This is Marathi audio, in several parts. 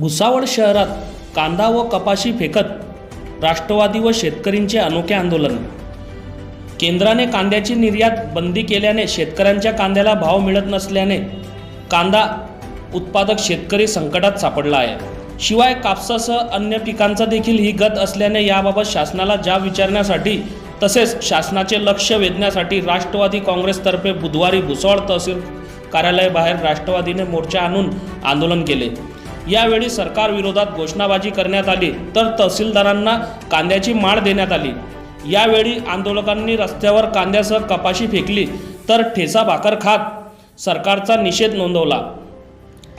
भुसावळ शहरात कांदा व कपाशी फेकत राष्ट्रवादी व शेतकरींचे अनोखे आंदोलन. केंद्राने कांद्याची निर्यात बंदी केल्याने शेतकऱ्यांच्या कांद्याला भाव मिळत नसल्याने कांदा उत्पादक शेतकरी संकटात सापडला आहे. शिवाय कापसासह अन्य पिकांचा देखील ही गत असल्याने याबाबत शासनाला जाब विचारण्यासाठी तसेच शासनाचे लक्ष वेधण्यासाठी राष्ट्रवादी काँग्रेसतर्फे बुधवारी भुसावळ तहसील कार्यालयाबाहेर राष्ट्रवादीने मोर्चा आणून आंदोलन केले. यावेळी सरकारविरोधात घोषणाबाजी करण्यात आली तर तहसीलदारांना कांद्याची माळ देण्यात आली. यावेळी आंदोलकांनी रस्त्यावर कांद्यासह कपाशी फेकली तर ठेचा भाकर खात सरकारचा निषेध नोंदवला.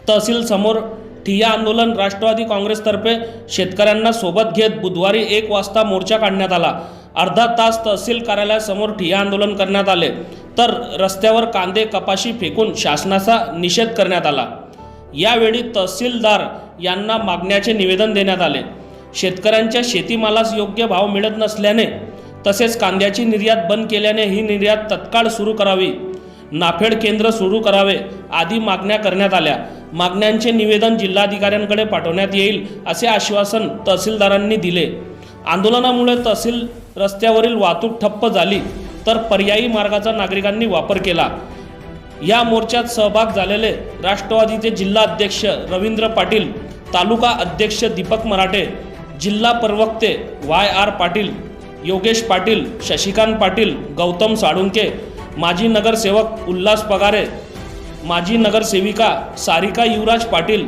तहसील समोर ठिय्या आंदोलन राष्ट्रवादी काँग्रेसतर्फे शेतकऱ्यांना सोबत घेत बुधवारी एक वाजता मोर्चा काढण्यात आला. अर्धा तास तहसील कार्यालयासमोर ठिय्या आंदोलन करण्यात आले तर रस्त्यावर कांदे कपाशी फेकून शासनाचा निषेध करण्यात आला. यावेळी तहसीलदार यांना मागण्याचे निवेदन देण्यात आले. शेतकऱ्यांच्या शेतीमालास योग्य भाव मिळत नसल्याने तसेच कांद्याची निर्यात बंद केल्याने ही निर्यात तत्काळ सुरू करावी नाफेड केंद्र सुरू करावे आदी मागण्या करण्यात आल्या. मागण्यांचे निवेदन जिल्हाधिकाऱ्यांकडे पाठवण्यात येईल असे आश्वासन तहसीलदारांनी दिले. आंदोलनामुळे तहसील रस्त्यावरील वाहतूक ठप्प झाली तर पर्यायी मार्गाचा नागरिकांनी वापर केला. या मोर्चात सहभाग झालेले राष्ट्रवादीचे जिल्हा अध्यक्ष रवींद्र पाटील तालुका अध्यक्ष दीपक मराठे जिल्हा प्रवक्ते वाय आर पाटील योगेश पाटील शशिकांत पाटील गौतम साळुंके माजी नगरसेवक उल्हास पगारे माजी नगरसेविका सारिका युवराज पाटील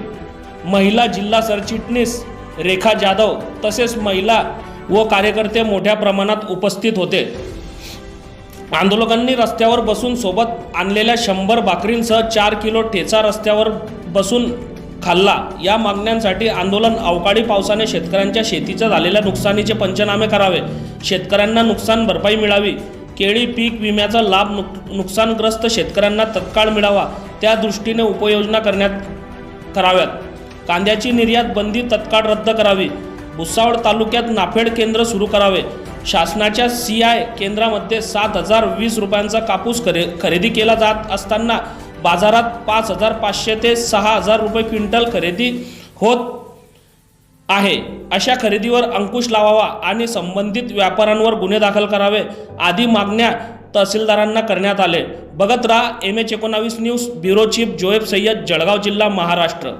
महिला जिल्हा सरचिटणीस रेखा जाधव तसेच महिला व कार्यकर्ते मोठ्या प्रमाणात उपस्थित होते. आंदोलकांनी रस्त्यावर बसून सोबत आणलेल्या शंभर भाकरींसह चार किलो ठेचा रस्त्यावर बसून खाल्ला. या मागण्यांसाठी आंदोलन अवकाळी पावसाने शेतकऱ्यांच्या शेतीच्या झालेल्या नुकसानीचे पंचनामे करावे. शेतकऱ्यांना नुकसान भरपाई मिळावी. केळी पीक विम्याचा लाभ नुक नुकसानग्रस्त शेतकऱ्यांना तत्काळ मिळावा. त्या दृष्टीने उपाययोजना करण्यात कराव्यात. कांद्याची निर्यात बंदी तत्काळ रद्द करावी. भुसावळ तालुक्यात नाफेड केंद्र सुरू करावे. शासनाच्या सी आय केंद्रामध्ये सात हजार वीस रुपयांचा कापूस खरे खरेदी केला जात असताना बाजारात पाच हजार पाचशे ते सहा हजार रुपये क्विंटल खरेदी होत आहे. अशा खरेदीवर अंकुश लावावा आणि संबंधित व्यापाऱ्यांवर गुन्हे दाखल करावे आदी मागण्या तहसीलदारांना करण्यात आले. बघत राहा एम एच एकोणावीस news bureau chief Joeb Sayyed Jalgaon जिल्हा महाराष्ट्र.